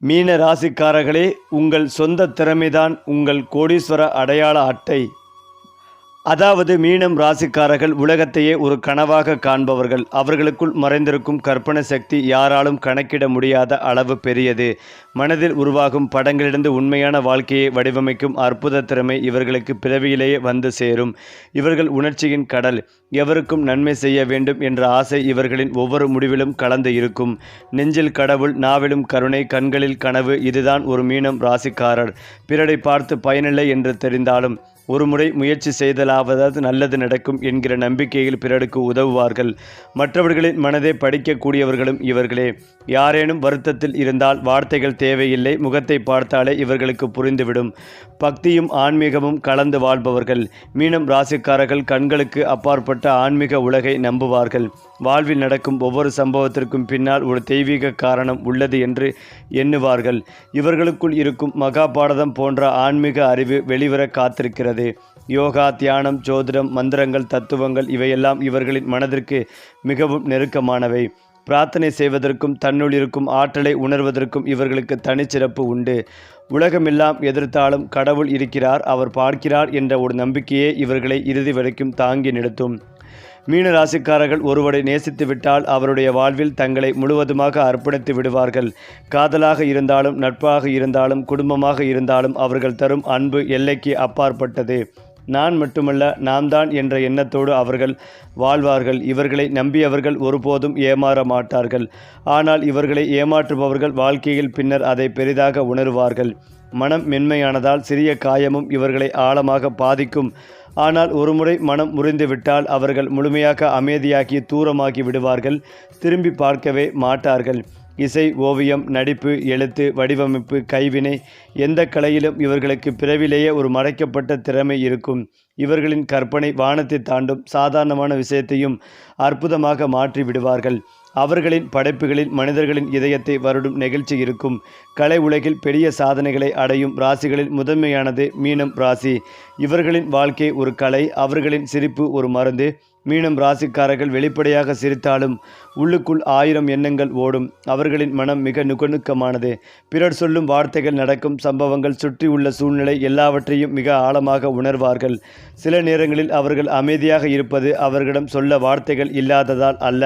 மீன ராசிக்காரர்களே உங்கள் சொந்த திறமைதான் உங்கள் கோடீஸ்வர அடையாள அட்டை. அதாவது மீனம் ராசிக்காரர்கள் உலகத்தையே ஒரு கனவாக காண்பவர்கள். அவர்களுக்குள் மறைந்திருக்கும் கற்பனை சக்தி யாராலும் கணக்கிட முடியாத அளவு பெரியது. மனதில் உருவாகும் படங்களிலிருந்து உண்மையான வாழ்க்கையை வடிவமைக்கும் அற்புத திறமை இவர்களுக்கு பிறவியிலேயே வந்து சேரும். இவர்கள் உணர்ச்சியின் கடல். எவருக்கும் நன்மை செய்ய வேண்டும் என்ற ஆசை இவர்களின் ஒவ்வொரு முடிவிலும் கலந்து இருக்கும். நெஞ்சில் கடவுள் நாவிலும் கருணை கண்களில் கனவு இதுதான் ஒரு மீனம் ராசிக்காரர். பிறரை பார்த்து பயனில்லை என்று தெரிந்தாலும் ஒரு முறை முயற்சி செய்தலாவதாவது நல்லது நடக்கும் என்கிற நம்பிக்கையில் பிறருக்கு உதவுவார்கள். மற்றவர்களின் மனதை படிக்கக்கூடியவர்களும் இவர்களே. யாரேனும் வருத்தத்தில் இருந்தால் வார்த்தைகள் தேவையில்லை முகத்தை பார்த்தாலே இவர்களுக்கு புரிந்துவிடும். பக்தியும் ஆன்மீகமும் கலந்து வாழ்பவர்கள். மீனம் ராசிக்காரர்கள் கண்களுக்கு அப்பாற்பட்ட ஆன்மீக உலகை நம்புவார்கள். வாழ்வில் நடக்கும் ஒவ்வொரு சம்பவத்திற்கும் பின்னால் ஒரு தெய்வீக காரணம் உள்ளது என்று எண்ணுவார்கள். இவர்களுக்குள் இருக்கும் மகாபாரதம் போன்ற ஆன்மீக அறிவு வெளிவர காத்திருக்கிறது. யோகா தியானம் ஜோதிடம் மந்திரங்கள் தத்துவங்கள் இவையெல்லாம் இவர்களின் மனதிற்கு மிகவும் நெருக்கமானவை. பிரார்த்தனை செய்வதற்கும் தன்னுள் இருக்கும் ஆற்றலை உணர்வதற்கும் இவர்களுக்கு தனிச்சிறப்பு உண்டு. உலகமெல்லாம் எதிர்த்தாலும் கடவுள் இருக்கிறார் அவர் பார்க்கிறார் என்ற ஒரு நம்பிக்கையே இவர்களை இறுதி வரைக்கும் தாங்கி நிறுத்தும். மீன ராசிக்காரர்கள் ஒருவரை நேசித்து விட்டால் அவருடைய வாழ்வில் தங்களை முழுவதுமாக அர்ப்பணித்து விடுவார்கள். காதலாக இருந்தாலும் நட்பாக இருந்தாலும் குடும்பமாக இருந்தாலும் அவர்கள் தரும் அன்பு எல்லைக்கு அப்பாற்பட்டது. நான் மட்டுமல்ல நாம் தான் என்ற எண்ணத்தோடு அவர்கள் வாழ்வார்கள். இவர்களை நம்பியவர்கள் ஒருபோதும் ஏமாற மாட்டார்கள். ஆனால் இவர்களை ஏமாற்றுபவர்கள் வாழ்க்கையில் பின்னர் அதை பெரிதாக உணருவார்கள். மனம் மென்மையானதால் சிறிய காயமும் இவர்களை ஆழமாக பாதிக்கும். ஆனால் ஒருமுறை மனம் முறிந்துவிட்டால் அவர்கள் முழுமையாக அமைதியாகி தூரமாகி விடுவார்கள். திரும்பி பார்க்கவே மாட்டார்கள். இசை ஓவியம் நடிப்பு எழுத்து வடிவமைப்பு கைவினை எந்த கலையிலும் இவர்களுக்கு பிறவிலேயே ஒரு மறைக்கப்பட்ட திறமை இருக்கும். இவர்களின் கற்பனை வானத்தை தாண்டும் சாதாரணமான விஷயத்தையும் அற்புதமாக மாற்றி விடுவார்கள். அவர்களின் படைப்புகளில் மனிதர்களின் இதயத்தை வருடும் நெகிழ்ச்சி இருக்கும். கலை உலகில் பெரிய சாதனைகளை அடையும் ராசிகளில் முதன்மையானது மீனம் ராசி. இவர்களின் வாழ்க்கை ஒரு கலை அவர்களின் சிரிப்பு ஒரு மருந்து. மீனம் ராசிக்காரர்கள் வெளிப்படையாக சிரித்தாலும் உள்ளுக்குள் ஆயிரம் எண்ணங்கள் ஓடும். அவர்களின் மனம் மிக நுகநுக்கமானது. பிறர் சொல்லும் வார்த்தைகள் நடக்கும் சம்பவங்கள் சுற்றி உள்ள சூழ்நிலை எல்லாவற்றையும் மிக ஆழமாக உணர்வார்கள். சில நேரங்களில் அவர்கள் அமைதியாக இருப்பது அவர்களிடம் சொல்ல வார்த்தைகள் இல்லாததால் அல்ல.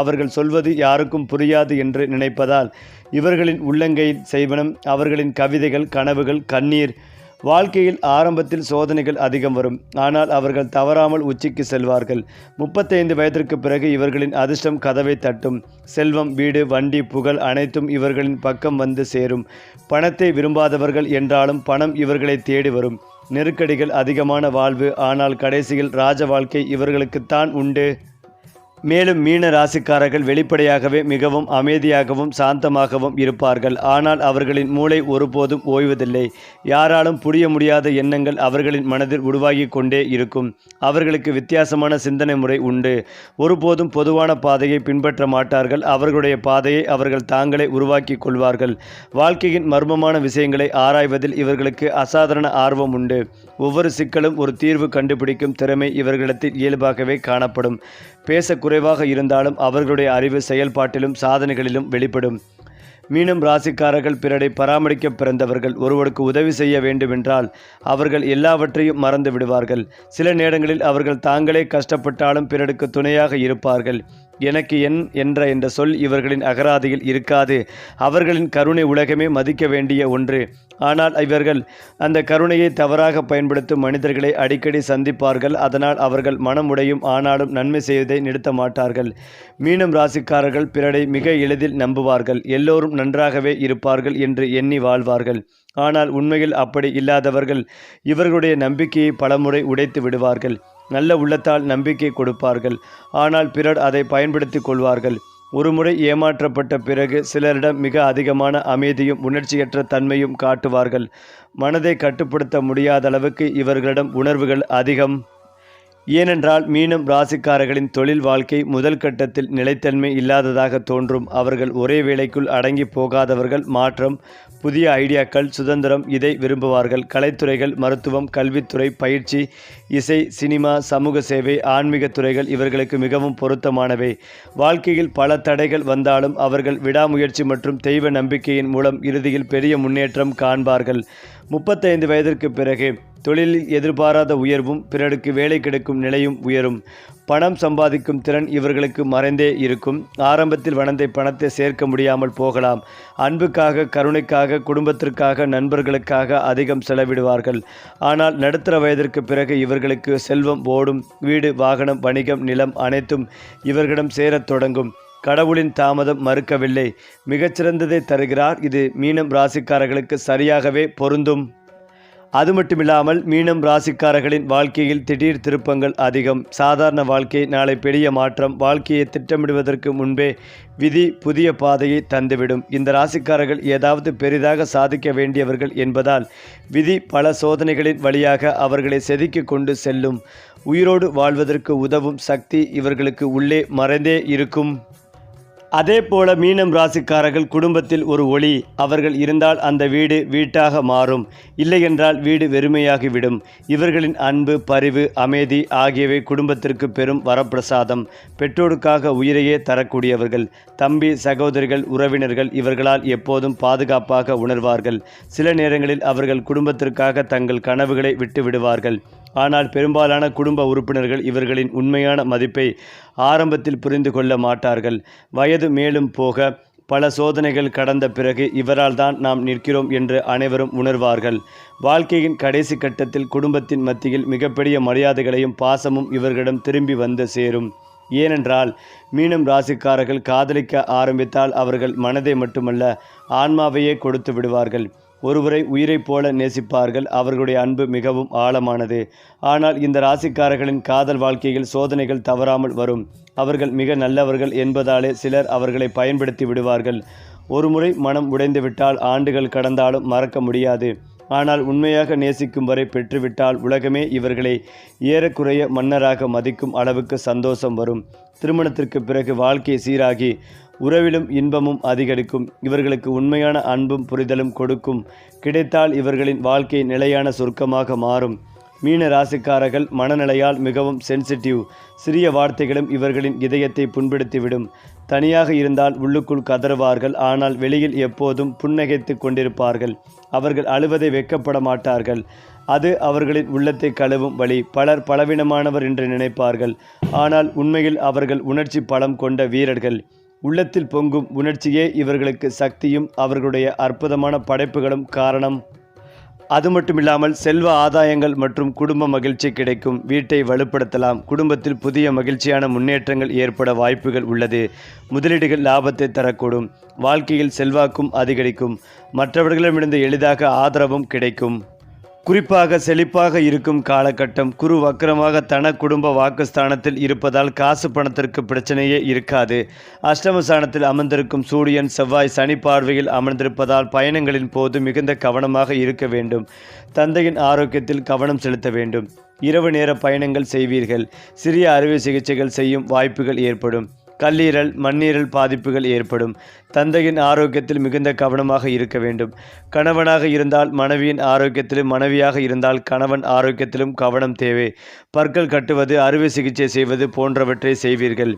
அவர்கள் சொல்வது யாருக்கும் புரியாது என்று நினைப்பதால் இவர்களின் உள்ளங்கையில் செய்வனம் அவர்களின் கவிதைகள் கனவுகள் கண்ணீர் வாழ்க்கையில் ஆரம்பத்தில் சோதனைகள் அதிகம் வரும். ஆனால் அவர்கள் தவறாமல் உச்சிக்கு செல்வார்கள். முப்பத்தைந்து வயதிற்கு பிறகு இவர்களின் அதிர்ஷ்டம் கதவை தட்டும். செல்வம் வீடு வண்டி புகழ் அனைத்தும் இவர்களின் பக்கம் வந்து சேரும். பணத்தை விரும்பாதவர்கள் என்றாலும் பணம் இவர்களை தேடி வரும். நெருக்கடிகள் அதிகமான வாழ்வு. ஆனால் கடைசியில் ராஜ வாழ்க்கை இவர்களுக்குத்தான் உண்டு. மேலும் மீன ராசிக்காரர்கள் வெளிப்படையாகவே மிகவும் அமைதியாகவும் சாந்தமாகவும் இருப்பார்கள். ஆனால் அவர்களின் மூளை ஒருபோதும் ஓய்வதில்லை. யாராலும் புரிய முடியாத எண்ணங்கள் அவர்களின் மனதில் உருவாகி கொண்டே இருக்கும். அவர்களுக்கு வித்தியாசமான சிந்தனை முறை உண்டு. ஒருபோதும் பொதுவான பாதையை பின்பற்ற மாட்டார்கள். அவர்களுடைய பாதையை அவர்கள் தாங்களே உருவாக்கி கொள்வார்கள். வாழ்க்கையின் மர்மமான விஷயங்களை ஆராய்வதில் இவர்களுக்கு அசாதாரண ஆர்வம் உண்டு. ஒவ்வொரு சிக்கலும் ஒரு தீர்வு கண்டுபிடிக்கும் திறமை இவர்களிடத்தில் இயல்பாகவே காணப்படும். பேச குறைவாக இருந்தாலும் அவர்களுடைய அறிவு செயல்பாட்டிலும் சாதனைகளிலும் வெளிப்படும். மீனம் ராசிக்காரர்கள் பிறரை பராமரிக்க பிறந்தவர்கள் ஒருவருக்கு உதவி செய்ய வேண்டுமென்றால் அவர்கள் எல்லாவற்றையும் மறந்து விடுவார்கள். சில நேரங்களில் அவர்கள் தாங்களே கஷ்டப்பட்டாலும் பிறருக்கு துணையாக இருப்பார்கள். எனக்கு என் என்ற என்ற சொல் இவர்களின் அகராதியில் இருக்காது. அவர்களின் கருணை உலகமே மதிக்க வேண்டிய ஒன்று. ஆனால் இவர்கள் அந்த கருணையை தவறாக பயன்படுத்தும் மனிதர்களை அடிக்கடி சந்திப்பார்கள். அதனால் அவர்கள் மனமுடையும் ஆனாலும் நன்மை செய்வதை நிறுத்த மாட்டார்கள். மீனம் ராசிக்காரர்கள் பிறரை மிக எளிதில் நம்புவார்கள். எல்லோரும் நன்றாகவே இருப்பார்கள் என்று எண்ணி வாழ்வார்கள். ஆனால் உண்மையில் அப்படி இல்லாதவர்கள் இவர்களுடைய நம்பிக்கையை பலமுறை உடைத்து விடுவார்கள். நல்ல உள்ளத்தால் நம்பிக்கை கொடுப்பார்கள். ஆனால் பிறர் அதை பயன்படுத்தி கொள்வார்கள். ஒருமுறை ஏமாற்றப்பட்ட பிறகு சிலரிடம் மிக அதிகமான அமைதியும் உணர்ச்சியற்ற தன்மையும் காட்டுவார்கள். மனதை கட்டுப்படுத்த முடியாத அளவுக்கு இவர்களிடம் உணர்வுகள் அதிகம். ஏனென்றால் மீனம் ராசிக்காரர்களின் தொழில் வாழ்க்கை முதல் கட்டத்தில் நிலைத்தன்மை இல்லாததாக தோன்றும். அவர்கள் ஒரே வேளைக்குள் அடங்கி போகாதவர்கள் மாற்றம் புதிய ஐடியாக்கள் சுதந்திரம் இதை விரும்புவார்கள். கலைத்துறைகள் மருத்துவம் கல்வித்துறை பயிற்சி இசை சினிமா சமூக சேவை ஆன்மீக துறைகள் இவர்களுக்கு மிகவும் பொருத்தமானவை. வாழ்க்கையில் பல தடைகள் வந்தாலும் அவர்கள் விடாமுயற்சி மற்றும் தெய்வ நம்பிக்கையின் மூலம் இறுதியில் பெரிய முன்னேற்றம் காண்பார்கள். முப்பத்தைந்து வயதிற்கு பிறகு தொழிலில் எதிர்பாராத உயர்வும் பிறருக்கு வேலை கிடைக்கும் நிலையும் உயரும். பணம் சம்பாதிக்கும் திறன் இவர்களுக்கு மறைந்தே இருக்கும். ஆரம்பத்தில் வளர்ந்த பணத்தை சேர்க்க முடியாமல் போகலாம். அன்புக்காக கருணைக்காக குடும்பத்திற்காக நண்பர்களுக்காக அதிகம் செலவிடுவார்கள். ஆனால் நடுத்தர வயதிற்கு பிறகு இவர்களுக்கு செல்வம் ஓடும் வீடு வாகனம் வணிகம் நிலம் அனைத்தும் இவர்களிடம் சேரத் தொடங்கும். கடவுளின் தாமதம் மறுக்கவில்லை. மிகச்சிறந்ததை தருகிறார். இது மீனம் ராசிக்காரர்களுக்கு சரியாகவே பொருந்தும். அது மட்டுமில்லாமல் மீனம் ராசிக்காரர்களின் வாழ்க்கையில் திடீர் திருப்பங்கள் அதிகம். சாதாரண வாழ்க்கை நாளை பெரிய மாற்றம். வாழ்க்கையை திட்டமிடுவதற்கு முன்பே விதி புதிய பாதையை தந்துவிடும். இந்த ராசிக்காரர்கள் ஏதாவது பெரிதாக சாதிக்க வேண்டியவர்கள் என்பதால் விதி பல சோதனைகளின் வழியாக அவர்களை செதுக்கி கொண்டு செல்லும். உயிரோடு வாழ்வதற்கு உதவும் சக்தி இவர்களுக்கு உள்ளே மறைந்தே இருக்கும். அதே போல மீனம் ராசிக்காரர்கள் குடும்பத்தில் ஒரு ஒளி. அவர்கள் இருந்தால் அந்த வீடு வீட்டாக மாறும். இல்லையென்றால் வீடு வெறுமையாகிவிடும். இவர்களின் அன்பு பரிவு அமைதி ஆகியவை குடும்பத்திற்கு பெரும் வரப்பிரசாதம். பெற்றோருக்காக உயிரையே தரக்கூடியவர்கள். தம்பி சகோதரிகள் உறவினர்கள் இவர்களால் எப்போதும் பாதுகாப்பாக உணர்வார்கள். சில நேரங்களில் அவர்கள் குடும்பத்திற்காக தங்கள் கனவுகளை விட்டு விடுவார்கள் ஆனால் பெரும்பாலான குடும்ப உறுப்பினர்கள் இவர்களின் உண்மையான மதிப்பை ஆரம்பத்தில் புரிந்து கொள்ள மாட்டார்கள். வயது மேலும் போக பல சோதனைகள் கடந்த பிறகு இவரால் தான் நாம் நிற்கிறோம் என்று அனைவரும் உணர்வார்கள். வாழ்க்கையின் கடைசி கட்டத்தில் குடும்பத்தின் மத்தியில் மிகப்பெரிய மரியாதைகளையும் பாசமும் இவர்களிடம் திரும்பி வந்து சேரும். ஏனென்றால் மீனம் ராசிக்காரர்கள் காதலிக்க ஆரம்பித்தால் அவர்கள் மனதை மட்டுமல்ல ஆன்மாவையே கொடுத்து விடுவார்கள். ஒருவரை உயிரைப் போல நேசிப்பார்கள். அவர்களுடைய அன்பு மிகவும் ஆழமானது. ஆனால் இந்த ராசிக்காரர்களின் காதல் வாழ்க்கையில் சோதனைகள் தவறாமல் வரும். அவர்கள் மிக நல்லவர்கள் என்பதாலே சிலர் அவர்களை பயன்படுத்தி விடுவார்கள். ஒருமுறை மனம் உடைந்துவிட்டால் ஆண்டுகள் கடந்தாலும் மறக்க முடியாது. ஆனால் உண்மையாக நேசிக்கும் வரை பெற்றுவிட்டால் உலகமே இவர்களை ஏறக்குறைய மன்னராக மதிக்கும் அளவுக்கு சந்தோஷம் வரும். திருமணத்திற்கு பிறகு வாழ்க்கை சீராகி உறவிலும் இன்பமும் அதிகரிக்கும். இவர்களுக்கு உண்மையான அன்பும் புரிதலும் கொடுக்கும். கிடைத்தால் இவர்களின் வாழ்க்கை நிலையான சுருக்கமாக மாறும். மீன ராசிக்காரர்கள் மனநிலையால் மிகவும் சென்சிட்டிவ் சிறிய வார்த்தைகளும் இவர்களின் இதயத்தை புண்படுத்திவிடும். தனியாக இருந்தால் உள்ளுக்குள் கதறுவார்கள். ஆனால் வெளியில் எப்போதும் புன்னகைத்து கொண்டிருப்பார்கள். அவர்கள் அழுவதை வெக்கப்பட மாட்டார்கள். அது அவர்களின் உள்ளத்தை கழுவும் வழி. பலர் பலவீனமானவர் என்று நினைப்பார்கள். ஆனால் உண்மையில் அவர்கள் உணர்ச்சி பலம் கொண்ட வீரர்கள். உள்ளத்தில் பொங்கும் உணர்ச்சியே இவர்களுக்கு சக்தியும் அவர்களுடைய அற்புதமான படைப்புகளும் காரணம். அது மட்டுமில்லாமல் செல்வ ஆதாயங்கள் மற்றும் குடும்ப மகிழ்ச்சி கிடைக்கும். வீட்டை வலுப்படுத்தலாம். குடும்பத்தில் புதிய மகிழ்ச்சியான முன்னேற்றங்கள் ஏற்பட வாய்ப்புகள் உள்ளது. முதலீடுகள் லாபத்தை தரக்கூடும். வாழ்க்கையில் செல்வாக்கும் அதிகரிக்கும். மற்றவர்களிடமிருந்து எளிதாக ஆதரவும் கிடைக்கும். குறிப்பாக செழிப்பாக இருக்கும் காலகட்டம் குரு வக்கரமாக தன குடும்ப வாக்குஸ்தானத்தில் இருப்பதால் காசு பணத்திற்கு பிரச்சனையே இருக்காது. அஷ்டமஸ்தானத்தில் அமர்ந்திருக்கும் சூரியன் செவ்வாய் சனி பார்வையில் அமர்ந்திருப்பதால் பயணங்களின் போது மிகுந்த கவனமாக இருக்க வேண்டும். தந்தையின் ஆரோக்கியத்தில் கவனம் செலுத்த வேண்டும். இரவு நேர பயணங்கள் செய்வீர்கள். சிறிய அறுவை சிகிச்சைகள் செய்யும் வாய்ப்புகள் ஏற்படும். கல்லீரல் மண்ணீரல் பாதிப்புகள் ஏற்படும். தந்தையின் ஆரோக்கியத்தில் மிகுந்த கவனமாக இருக்க வேண்டும். கணவனாக இருந்தால் மனைவியின் ஆரோக்கியத்திலும் மனைவியாக இருந்தால் கணவன் ஆரோக்கியத்திலும் கவனம் தேவை. பற்கள் கட்டுவது அறுவை சிகிச்சை செய்வது போன்றவற்றை செய்வீர்கள்.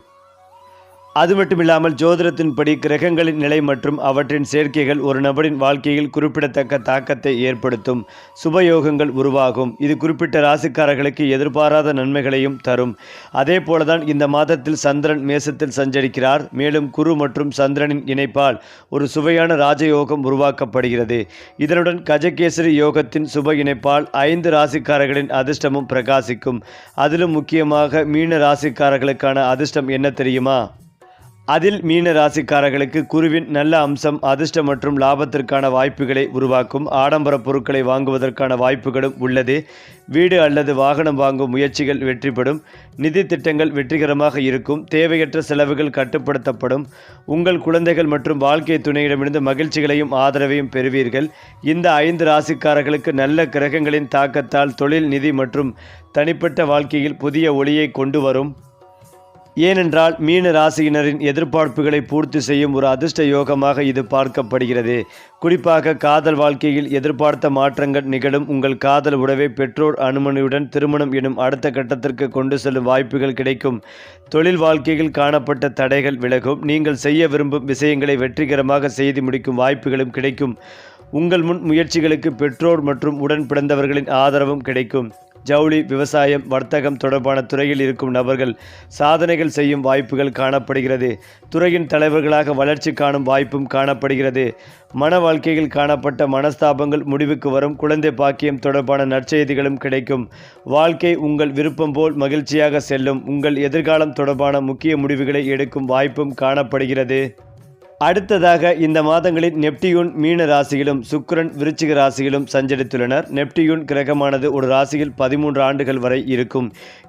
அது மட்டுமில்லாமல் ஜோதிடத்தின்படி கிரகங்களின் நிலை மற்றும் அவற்றின் சேர்க்கைகள் ஒரு நபரின் வாழ்க்கையில் குறிப்பிடத்தக்க தாக்கத்தை ஏற்படுத்தும் சுபயோகங்கள் உருவாகும். இது குறிப்பிட்ட ராசிக்காரர்களுக்கு எதிர்பாராத நன்மைகளையும் தரும். அதே போலதான் இந்த மாதத்தில் சந்திரன் மேசத்தில் சஞ்சரிக்கிறார். மேலும் குரு மற்றும் சந்திரனின் இணைப்பால் ஒரு சுவையான ராஜயோகம் உருவாக்கப்படுகிறது. இதனுடன் கஜகேசரி யோகத்தின் சுப இணைப்பால் ஐந்து ராசிக்காரர்களின் அதிர்ஷ்டமும் பிரகாசிக்கும். அதிலும் முக்கியமாக மீன ராசிக்காரர்களுக்கான அதிர்ஷ்டம் என்ன தெரியுமா? அதில் மீன ராசிக்காரர்களுக்கு குருவின் நல்ல அம்சம் அதிர்ஷ்டம் மற்றும் லாபத்திற்கான வாய்ப்புகளை உருவாக்கும் ஆடம்பர பொருட்களை வாங்குவதற்கான வாய்ப்புகளும் உள்ளது. வீடு அல்லது வாகனம் வாங்கும் முயற்சிகள் வெற்றிப்படும் நிதி திட்டங்கள் வெற்றிகரமாக இருக்கும். தேவையற்ற செலவுகள் கட்டுப்படுத்தப்படும். உங்கள் குழந்தைகள் மற்றும் வாழ்க்கை துணையிடமிருந்து மகிழ்ச்சிகளையும் ஆதரவையும் பெறுவீர்கள். இந்த ஐந்து ராசிக்காரர்களுக்கு நல்ல கிரகங்களின் தாக்கத்தால் தொழில் நிதி மற்றும் தனிப்பட்ட வாழ்க்கையில் புதிய ஒளியை கொண்டு வரும். ஏனென்றால் மீன ராசியினரின் எதிர்பார்ப்புகளை பூர்த்தி செய்யும் ஒரு அதிர்ஷ்ட யோகமாக இது பார்க்கப்படுகிறது. குறிப்பாக காதல் வாழ்க்கையில் எதிர்பார்த்த மாற்றங்கள் நிகழும். உங்கள் காதல் உறவை பெற்றோர் அனுமதியுடன் திருமணம் எனும் அடுத்த கட்டத்திற்கு கொண்டு செல்லும் வாய்ப்புகள் கிடைக்கும். தொழில் வாழ்க்கையில் காணப்பட்ட தடைகள் விலகும். நீங்கள் செய்ய விரும்பும் விஷயங்களை வெற்றிகரமாக செய்து முடிக்கும் வாய்ப்புகளும் கிடைக்கும். உங்கள் முன் முயற்சிகளுக்கு பெற்றோர் மற்றும் உடன் பிறந்தவர்களின் ஆதரவும் கிடைக்கும். ஜவுளி விவசாயம் வர்த்தகம் தொடர்பான துறையில் இருக்கும் நபர்கள் சாதனைகள் செய்யும் வாய்ப்புகள் காணப்படுகிறது. துறையின் தலைவர்களாக வளர்ச்சி காணும் வாய்ப்பும் காணப்படுகிறது. மன வாழ்க்கையில் காணப்பட்ட மனஸ்தாபங்கள் முடிவுக்கு வரும். குழந்தை பாக்கியம் தொடர்பான நற்செய்திகளும் கிடைக்கும். வாழ்க்கை உங்கள் விருப்பம் போல் மகிழ்ச்சியாக செல்லும். உங்கள் எதிர்காலம் தொடர்பான முக்கிய முடிவுகளை எடுக்கும் வாய்ப்பும் காணப்படுகிறது. அடுத்ததாக இந்த மாதங்களில் நெப்டியூன் மீன ராசியிலும் சுக்கிரன் விருச்சிக ராசியிலும் சஞ்சரித்துள்ளனர். நெப்டியூன் கிரகமானது ஒரு ராசியில் பதிமூன்று ஆண்டுகள் வரை இருக்கும்.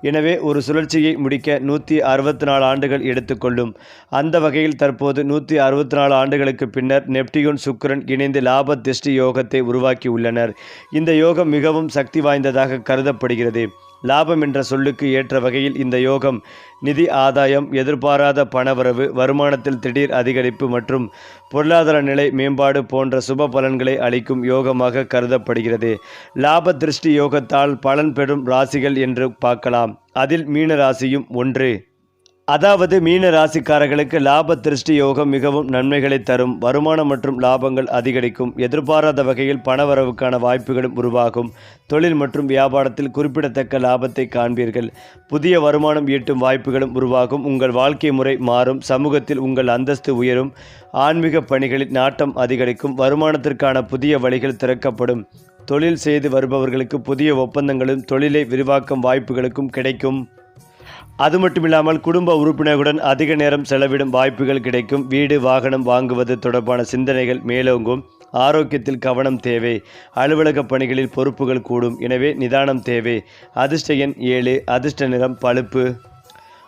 எனவே ஒரு சுழற்சியை முடிக்க நூற்றி அறுபத்தி நாலு ஆண்டுகள் எடுத்துக்கொள்ளும் அந்த வகையில் தற்போது நூற்றி அறுபத்தி நாலு ஆண்டுகளுக்கு பின்னர் நெப்டியூன் சுக்கிரன் இணைந்து லாப திருஷ்டி யோகத்தை உருவாக்கியுள்ளனர் இந்த யோகம் மிகவும் சக்தி வாய்ந்ததாக கருதப்படுகிறது. லாபம் என்ற சொல்லுக்கு ஏற்ற வகையில் இந்த யோகம் நிதி ஆதாயம் எதிர்பாராத பணவரவு வருமானத்தில் திடீர் அதிகரிப்பு மற்றும் பொருளாதார நிலை மேம்பாடு போன்ற சுப பலன்களை அளிக்கும் யோகமாக கருதப்படுகிறது. லாப திருஷ்டி யோகத்தால் பலன் பெறும் ராசிகள் என்று பார்க்கலாம். அதில் மீன ராசியும் ஒன்று. அதாவது மீன ராசிக்காரர்களுக்கு லாப திருஷ்டி யோகம் மிகவும் நன்மைகளை தரும். வருமானம் மற்றும் லாபங்கள் அதிகரிக்கும். எதிர்பாராத வகையில் பணவரவுக்கான வாய்ப்புகளும் உருவாகும். தொழில் மற்றும் வியாபாரத்தில் குறிப்பிடத்தக்க லாபத்தை காண்பீர்கள். புதிய வருமானம் ஈட்டும் வாய்ப்புகளும் உருவாகும். உங்கள் வாழ்க்கை முறை மாறும். சமூகத்தில் உங்கள் அந்தஸ்து உயரும். ஆன்மீக பணிகளில் நாட்டம் அதிகரிக்கும். வருமானத்திற்கான புதிய வழிகள் திறக்கப்படும். தொழில் செய்து வருபவர்களுக்கு புதிய ஒப்பந்தங்களும் தொழிலை விரிவாக்கும் வாய்ப்புகளுக்கும் கிடைக்கும். அது மட்டுமில்லாமல் குடும்ப உறுப்பினர்களுடன் அதிக நேரம் செலவிடும் வாய்ப்புகள் கிடைக்கும். வீடு வாகனம் வாங்குவது தொடர்பான சிந்தனைகள் மேலோங்கும். ஆரோக்கியத்தில் கவனம் தேவை. அலுவலக பணிகளில் பொறுப்புகள் கூடும். எனவே நிதானம் தேவை. அதிர்ஷ்ட எண் ஏழு அதிர்ஷ்ட நிறம் பழுப்பு.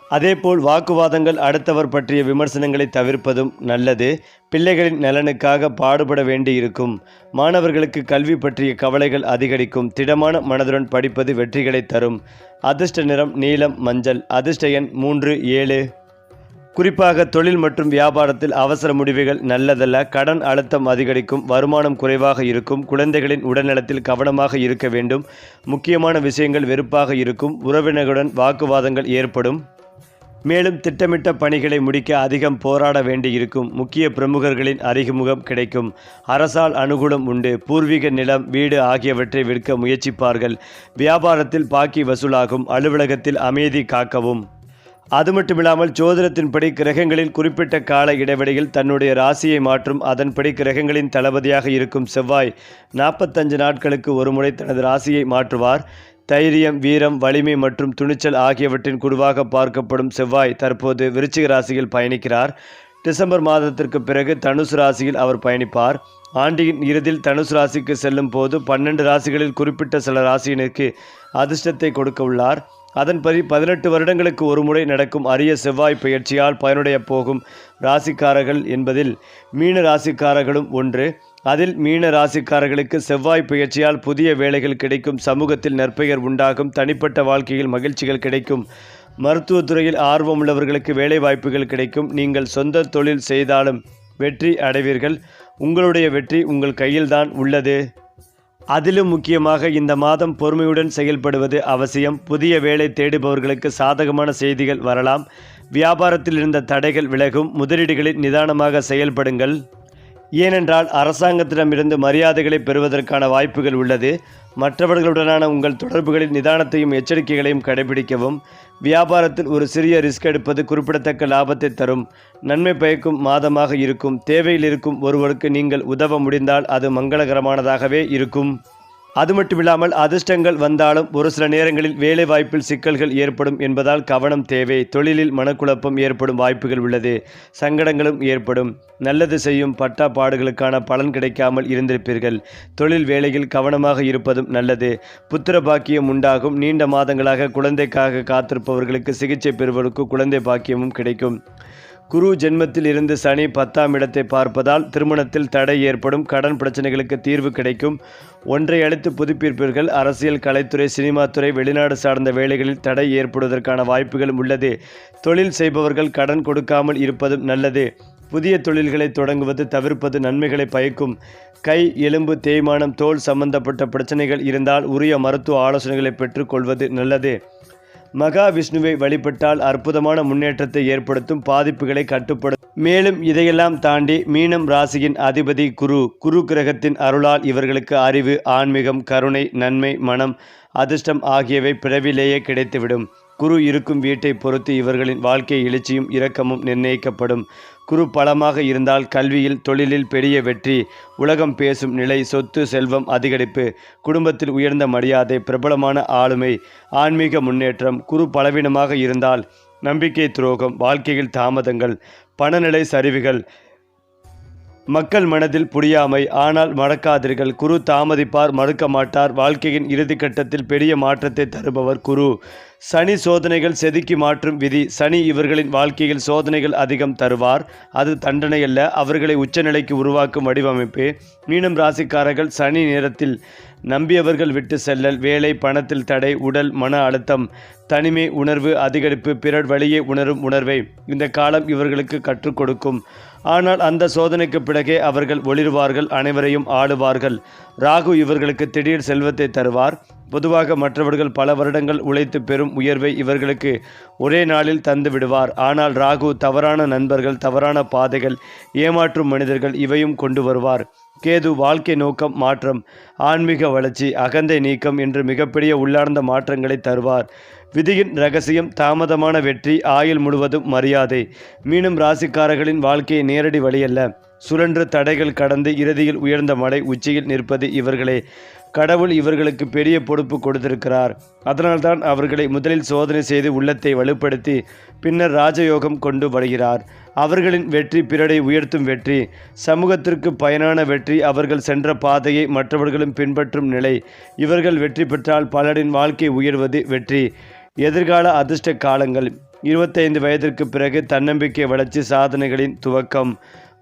அதேபோல் வாக்குவாதங்கள் அடுத்தவர் பற்றிய விமர்சனங்களை தவிர்ப்பதும் நல்லது. பிள்ளைகளின் நலனுக்காக பாடுபட வேண்டியிருக்கும். மாணவர்களுக்கு கல்வி பற்றிய கவலைகள் அதிகரிக்கும். திடமான மனதுடன் படிப்பது வெற்றிகளை தரும். அதிர்ஷ்ட நிறம் நீலம் மஞ்சள். அதிர்ஷ்ட எண் மூன்று ஏழு. குறிப்பாக தொழில் மற்றும் வியாபாரத்தில் அவசர முடிவுகள் நல்லதல்ல. கடன் அழுத்தம் அதிகரிக்கும். வருமானம் குறைவாக இருக்கும். குழந்தைகளின் உடல்நலத்தில் கவனமாக இருக்க வேண்டும். முக்கியமான விஷயங்கள் வெறுப்பாக இருக்கும். உறவினர்களுடன் வாக்குவாதங்கள் ஏற்படும். மேலும் திட்டமிட்ட பணிகளை முடிக்க அதிகம் போராட வேண்டியிருக்கும் முக்கிய பிரமுகர்களின் அறிமுகம் கிடைக்கும். அரசால் அனுகூலம் உண்டு. பூர்வீக நிலம் வீடு ஆகியவற்றை விற்க முயற்சிப்பார்கள். வியாபாரத்தில் பாக்கி வசூலாகும். அலுவலகத்தில் அமைதி காக்கவும். அது மட்டுமில்லாமல் ஜோதிடத்தின்படி கிரகங்களில் குறிப்பிட்ட கால இடைவெளியில் தன்னுடைய ராசியை மாற்றும். அதன்படி கிரகங்களின் தளபதியாக இருக்கும் செவ்வாய் நாற்பத்தஞ்சு நாட்களுக்கு ஒருமுறை தனது ராசியை மாற்றுவார். தைரியம் வீரம் வலிமை மற்றும் துணிச்சல் ஆகியவற்றின் குழுவாக பார்க்கப்படும் செவ்வாய் தற்போது விருச்சிக ராசியில் பயணிக்கிறார். டிசம்பர் மாதத்திற்கு பிறகு தனுசு ராசியில் அவர் பயணிப்பார். ஆண்டியின் இறுதியில் தனுசு ராசிக்கு செல்லும் போது பன்னெண்டு ராசிகளில் குறிப்பிட்ட சில ராசியினருக்கு அதிர்ஷ்டத்தை கொடுக்க உள்ளார். அதன்படி பதினெட்டு வருடங்களுக்கு ஒருமுறை நடக்கும் அரிய செவ்வாய் பயிற்சியால் பயனுடைய போகும் ராசிக்காரர்கள் என்பதில் மீன ராசிக்காரர்களும் ஒன்று. அதில் மீன ராசிக்காரர்களுக்கு செவ்வாய் பயிற்சியால் புதிய வேலைகள் கிடைக்கும் சமூகத்தில் நற்பெயர் உண்டாகும் தனிப்பட்ட வாழ்க்கையில் மகிழ்ச்சிகள் கிடைக்கும். மருத்துவத்துறையில் ஆர்வமுள்ளவர்களுக்கு வேலை வாய்ப்புகள் கிடைக்கும். நீங்கள் சொந்த தொழில் செய்தாலும் வெற்றி அடைவீர்கள். உங்களுடைய வெற்றி உங்கள் கையில்தான் உள்ளது. அதிலும் முக்கியமாக இந்த மாதம் பொறுமையுடன் செயல்படுவது அவசியம். புதிய வேலை தேடுபவர்களுக்கு சாதகமான செய்திகள் வரலாம். வியாபாரத்தில் இருந்த தடைகள் விலகும். முதலீடுகளில் நிதானமாக செயல்படுங்கள். ஏனென்றால் அரசாங்கத்திடமிருந்து மரியாதைகளை பெறுவதற்கான வாய்ப்புகள் உள்ளது. மற்றவர்களுடனான உங்கள் தொடர்புகளில் நிதானத்தையும் எச்சரிக்கைகளையும் கடைபிடிக்கவும். வியாபாரத்தில் ஒரு சிறிய ரிஸ்க் எடுப்பது குறிப்பிடத்தக்க லாபத்தை தரும். நன்மை பயக்கும் மாதமாக இருக்கும். தேவையில் இருக்கும் ஒருவருக்கு நீங்கள் உதவ முடிந்தால் அது மங்களகரமானதாகவே இருக்கும். அது மட்டும் இல்லாமல் அதிர்ஷ்டங்கள் வந்தாலும் ஒரு சில நேரங்களில் வேலை வாய்ப்பில் சிக்கல்கள் ஏற்படும் என்பதால் கவனம் தேவை. தொழிலில் மனக்குழப்பம் ஏற்படும் வாய்ப்புகள் உள்ளது. சங்கடங்களும் ஏற்படும். நல்லது செய்யும் பட்டா பாடுகளுக்கான பலன் கிடைக்காமல் இருந்திருப்பீர்கள். தொழில் வேலையில் கவனமாக இருப்பதும் நல்லது. புத்திர பாக்கியம் உண்டாகும். நீண்ட மாதங்களாக குழந்தைக்காக காத்திருப்பவர்களுக்கு சிகிச்சை பெறுவதற்கு குழந்தை பாக்கியமும் கிடைக்கும். குரு ஜென்மத்தில் இருந்து சனி பத்தாம் இடத்தை பார்ப்பதால் திருமணத்தில் தடை ஏற்படும். கடன் பிரச்சனைகளுக்கு தீர்வு கிடைக்கும். ஒன்றை அளித்து புதுப்பிப்பீர்கள். அரசியல் கலைத்துறை சினிமா துறை வெளிநாடு சார்ந்த வேலைகளில் தடை ஏற்படுவதற்கான வாய்ப்புகளும் உள்ளது. தொழில் செய்பவர்கள் கடன் கொடுக்காமல் இருப்பதும் நல்லது. புதிய தொழில்களை தொடங்குவது தவிர்ப்பது நன்மைகளை பயக்கும். கை எலும்பு தேய்மானம் தோல் சம்பந்தப்பட்ட பிரச்சனைகள் இருந்தால் உரிய மருத்துவ ஆலோசனைகளை பெற்றுக்கொள்வது நல்லது. மகா விஷ்ணுவை வழிபட்டால் அற்புதமான முன்னேற்றத்தை ஏற்படுத்தும் பாதிப்புகளை கட்டுப்படும் மேலும் இதையெல்லாம் தாண்டி மீனம் ராசியின் அதிபதி குரு குரு கிரகத்தின் அருளால் இவர்களுக்கு அறிவு ஆன்மீகம் கருணை நன்மை மனம் அதிர்ஷ்டம் ஆகியவை பிறவிலேயே கிடைத்துவிடும். குரு இருக்கும் வீட்டை பொறுத்து இவர்களின் வாழ்க்கை எழுச்சியும் இரக்கமும் நிர்ணயிக்கப்படும். குரு பலமாக இருந்தால் கல்வியில் தொழிலில் பெரிய வெற்றி உலகம் பேசும் நிலை சொத்து செல்வம் அதிகரிப்பு குடும்பத்தில் உயர்ந்த மரியாதை பிரபலமான ஆளுமை ஆன்மீக முன்னேற்றம் குரு பலவீனமாக இருந்தால் நம்பிக்கை துரோகம் வாழ்க்கையில் தாமதங்கள் பணநிலை சரிவுகள் மக்கள் மனதில் புரியாமை ஆனால் மறக்காதீர்கள். குரு தாமதிப்பார் மறுக்க மாட்டார் வாழ்க்கையின் இறுதி கட்டத்தில் பெரிய மாற்றத்தை தருபவர் குரு. சனி சோதனைகள் செதுக்கி மாற்றும் விதி. சனி இவர்களின் வாழ்க்கையில் சோதனைகள் அதிகம் தருவார். அது தண்டனை அல்ல அவர்களை உச்சநிலைக்கு உருவாக்கும் வடிவமைப்பு. மீனம் ராசிக்காரர்கள் சனி நேரத்தில் நம்பியவர்கள் விட்டு செல்லல். வேலை பணத்தில் தடை உடல் மன அழுத்தம் தனிமை உணர்வு அதிகரிப்பு பிறர் வழியே உணரும் உணர்வை. இந்த காலம் இவர்களுக்கு கற்றுக் கொடுக்கும். ஆனால் அந்த சோதனைக்கு பிறகே அவர்கள் ஒளிர்வார்கள் அனைவரையும் ஆளுவார்கள். ராகு இவர்களுக்கு திடீர் செல்வத்தை தருவார். பொதுவாக மற்றவர்கள் பல வருடங்கள் உழைத்து பெறும் உயர்வை இவர்களுக்கு ஒரே நாளில் தந்து விடுவார். ஆனால் ராகு தவறான நண்பர்கள் தவறான பாதைகள் ஏமாற்றும் மனிதர்கள் இவையும் கொண்டு வருவார். கேது வாழ்க்கை நோக்கம் மாற்றம் ஆன்மீக வளர்ச்சி அகந்தை நீக்கம் என்று மிகப்பெரிய உள்ளார்ந்த மாற்றங்களை தருவார். விதியின் ரகசியம் தாமதமான வெற்றி ஆயுள் முழுவதும் மரியாதை. மீண்டும் ராசிக்காரர்களின் வாழ்க்கையை நேரடி வழியல்ல. சுழன்று தடைகள் கடந்து இறுதியில் உயர்ந்த மலை உச்சியில் நிற்பது இவர்களே. கடவுள் இவர்களுக்கு பெரிய பொறுப்பு கொடுத்திருக்கிறார். அதனால்தான் அவர்களை முதலில் சோதனை செய்து உள்ளத்தை வலுப்படுத்தி பின்னர் ராஜயோகம் கொண்டு வருகிறார். அவர்களின் வெற்றி பிறடை உயர்த்தும் வெற்றி. சமூகத்திற்கு பயனான வெற்றி அவர்கள் சென்ற பாதையை மற்றவர்களும் பின்பற்றும் நிலை. இவர்கள் வெற்றி பெற்றால் பலரின் வாழ்க்கை உயர்வது வெற்றி. எதிர்கால அதிர்ஷ்ட காலங்கள். இருபத்தைந்து வயதிற்கு பிறகு தன்னம்பிக்கை வளர்ச்சி சாதனைகளின் துவக்கம்.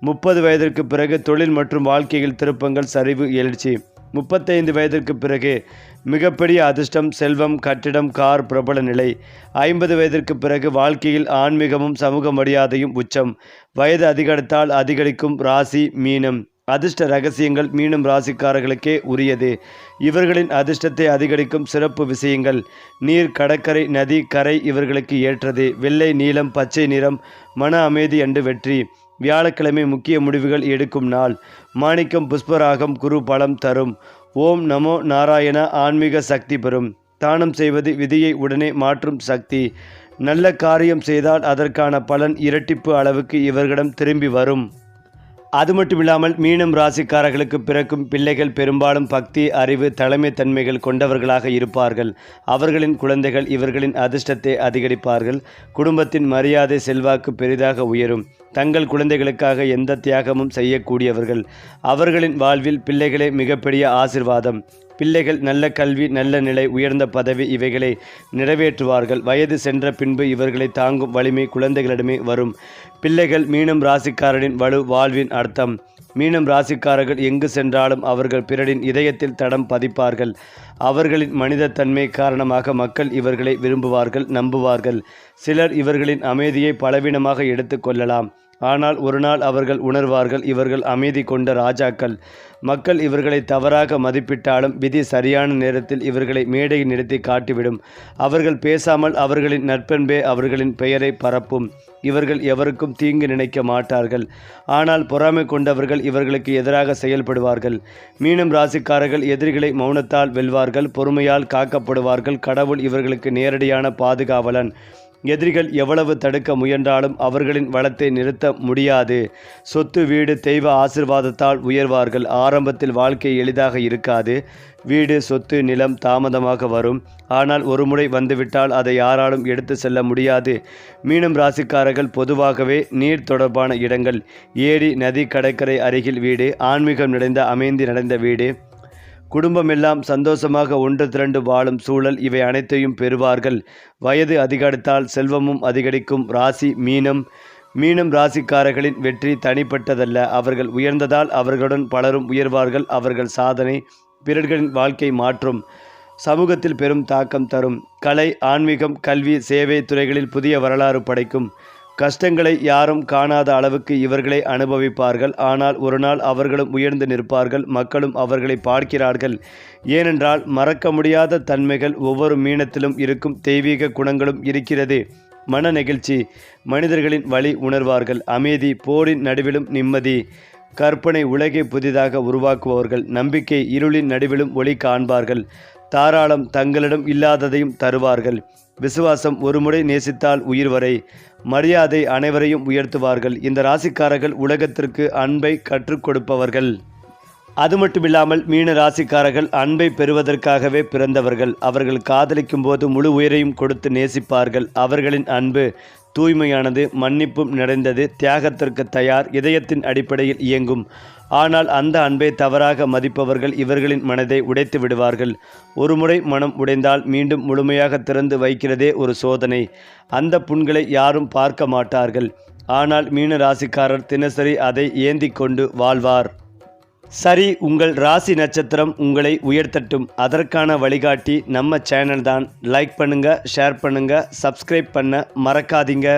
முப்பது வயதிற்கு பிறகு தொழில் மற்றும் வாழ்க்கையில் திருப்பங்கள் சரிவு எழுச்சி. முப்பத்தைந்து வயதிற்கு பிறகு மிகப்பெரிய அதிர்ஷ்டம் செல்வம் கட்டிடம் கார் பிரபல நிலை. ஐம்பது வயதிற்கு பிறகு வாழ்க்கையில் ஆன்மீகமும் சமூக மரியாதையும் உச்சம். வயது அதிகரித்தால் அதிகரிக்கும் ராசி மீனம். அதிர்ஷ்ட ரகசியங்கள் மீண்டும் ராசிக்காரர்களுக்கே உரியது. இவர்களின் அதிர்ஷ்டத்தை அதிகரிக்கும் சிறப்பு விஷயங்கள். நீர் கடற்கரை நதி கரை இவர்களுக்கு ஏற்றது. வெள்ளை நீலம் பச்சை நிறம் மன அமைதி அண்டு வெற்றி. வியாழக்கிழமை முக்கிய முடிவுகள் எடுக்கும் நாள். மாணிக்கம் புஷ்பராகம் குரு பலம் தரும். ஓம் நமோ நாராயண ஆன்மீக சக்தி பெறும். தானம் செய்வது விதியை உடனே மாற்றும் சக்தி. நல்ல காரியம் செய்தால் அதற்கான பலன் இரட்டிப்பு அளவுக்கு இவர்களிடம் திரும்பி வரும். அது மட்டும் இல்லாமல் மீனம் ராசிக்காரர்களுக்கு பிறக்கும் பிள்ளைகள் பெரும்பாலும் பக்தி அறிவு தலைமைத்தன்மைகள் கொண்டவர்களாக இருப்பார்கள். அவர்களின் குழந்தைகள் இவர்களின் அதிர்ஷ்டத்தை அதிகரிப்பார்கள். குடும்பத்தின் மரியாதை செல்வாக்கு பெரிதாக உயரும். தங்கள் குழந்தைகளுக்காக எந்த தியாகமும் செய்யக்கூடியவர்கள். அவர்களின் வாழ்வில் பிள்ளைகளே மிகப்பெரிய ஆசிர்வாதம். பிள்ளைகள் நல்ல கல்வி நல்ல நிலை உயர்ந்த பதவி இவைகளை நிறைவேற்றுவார்கள். வயது சென்ற பின்பு இவர்களை தாங்கும் வலிமை குழந்தைகளிடமே வரும். பிள்ளைகள் மீனம் ராசிக்காரனின் வலு வாழ்வின் அர்த்தம். மீனம் ராசிக்காரர்கள் எங்கு சென்றாலும் அவர்கள் பிறரின் இதயத்தில் தடம் பதிப்பார்கள். அவர்களின் மனிதத்தன்மை காரணமாக மக்கள் இவர்களை விரும்புவார்கள் நம்புவார்கள். சிலர் இவர்களின் அமைதியை பலவீனமாக எடுத்துக்கொள்ளலாம் ஆனால் ஒரு நாள் அவர்கள் உணர்வார்கள் இவர்கள் அமைதி கொண்ட ராஜாக்கள். மக்கள் இவர்களை தவறாக மதிப்பிட்டாலும் விதி சரியான நேரத்தில் இவர்களை மேடையில் நிறுத்தி காட்டிவிடும். அவர்கள் பேசாமல் அவர்களின் நற்பண்பே அவர்களின் பெயரை பரப்பும். இவர்கள் எவருக்கும் தீங்கு நினைக்க மாட்டார்கள். ஆனால் பொறாமை கொண்டவர்கள் இவர்களுக்கு எதிராக செயல்படுவார்கள். மீனம் ராசிக்காரர்கள் எதிரிகளை மௌனத்தால் வெல்வார்கள் பொறுமையால் காக்கப்படுவார்கள். கடவுள் இவர்களுக்கு நேரடியான பாதுகாவலன். எதிரிகள் எவ்வளவு தடுக்க முயன்றாலும் அவர்களின் வளத்தை நிறுத்த முடியாது. சொத்து வீடு தெய்வ ஆசிர்வாதத்தால் உயர்வார்கள். ஆரம்பத்தில் வாழ்க்கை எளிதாக இருக்காது. வீடு சொத்து நிலம் தாமதமாக வரும். ஆனால் ஒரு முறை வந்துவிட்டால் அதை யாராலும் எடுத்து செல்ல முடியாது. மீனம் ராசிக்காரர்கள் பொதுவாகவே நீர் தொடர்பான இடங்கள். ஏரி நதி கடற்கரை அருகில் வீடு ஆன்மீகம் நிறைந்த அமைந்து நடந்த வீடு. குடும்பமெல்லாம் சந்தோஷமாக ஒன்று திரண்டு வாழும் சூழல் இவை அனைத்தையும் பெறுவார்கள். வயது அதிகரித்தால் செல்வமும் அதிகரிக்கும். ராசி மீனம். மீனம் ராசிக்காரர்களின் வெற்றி தனிப்பட்டதல்ல. அவர்கள் உயர்ந்ததால் அவர்களுடன் பலரும் உயர்வார்கள். அவர்கள் சாதனை பிறர்களின் வாழ்க்கை மாற்றும். சமூகத்தில் பெரும் தாக்கம் தரும். கலை ஆன்மீகம் கல்வி சேவை துறைகளில் புதிய வரலாறு படைக்கும். கஷ்டங்களை யாரும் காணாத அளவுக்கு இவர்களை அனுபவிப்பார்கள். ஆனால் ஒரு நாள் அவர்களும் உயர்ந்து நிற்பார்கள். மக்களும் அவர்களை பார்க்கிறார்கள். ஏனென்றால் மறக்க முடியாத தன்மைகள் ஒவ்வொரு மீனத்திலும் இருக்கும் தெய்வீக குணங்களும் இருக்கிறது. மன நெகிழ்ச்சி. மனிதர்களின் வழி உணர்வார்கள். அமைதி. போரின் நடுவிலும் நிம்மதி. கற்பனை உலகை புதிதாக உருவாக்குபவர்கள். நம்பிக்கை இருளின் நடுவிலும் ஒளி காண்பார்கள். தாராளம் தங்களிடம் இல்லாததையும் தருவார்கள். விசுவாசம் ஒருமுறை நேசித்தால் உயிர் வரை. மரியாதை அனைவரையும் உயர்த்துவார்கள். இந்த ராசிக்காரர்கள் உலகத்திற்கு அன்பை கற்றுக் கொடுப்பவர்கள். அது மட்டுமில்லாமல் மீன ராசிக்காரர்கள் அன்பை பெறுவதற்காகவே பிறந்தவர்கள். அவர்கள் காதலிக்கும் போது முழு உயிரையும் கொடுத்து நேசிப்பார்கள். அவர்களின் அன்பு தூய்மையானது மன்னிப்பும் நிறைந்தது தியாகத்திற்கு தயார் இதயத்தின் அடிப்படையில் இயங்கும். ஆனால் அந்த அன்பை தவறாக மதிப்பவர்கள் இவர்களின் மனதை உடைத்து விடுவார்கள். ஒருமுறை மனம் உடைந்தால் மீண்டும் முழுமையாக திறந்து வைக்கிறதே ஒரு சோதனை. அந்த புண்களை யாரும் பார்க்க மாட்டார்கள். ஆனால் மீன ராசிக்காரர் தினசரி அதை ஏந்தி கொண்டு வாழ்வார். சரி உங்கள் ராசி நட்சத்திரம் உங்களை உயர்த்தட்டும். அதற்கான வழிகாட்டி நம்ம சேனல் தான். லைக் பண்ணுங்கள் ஷேர் பண்ணுங்கள் சப்ஸ்கிரைப் பண்ண மறக்காதீங்க.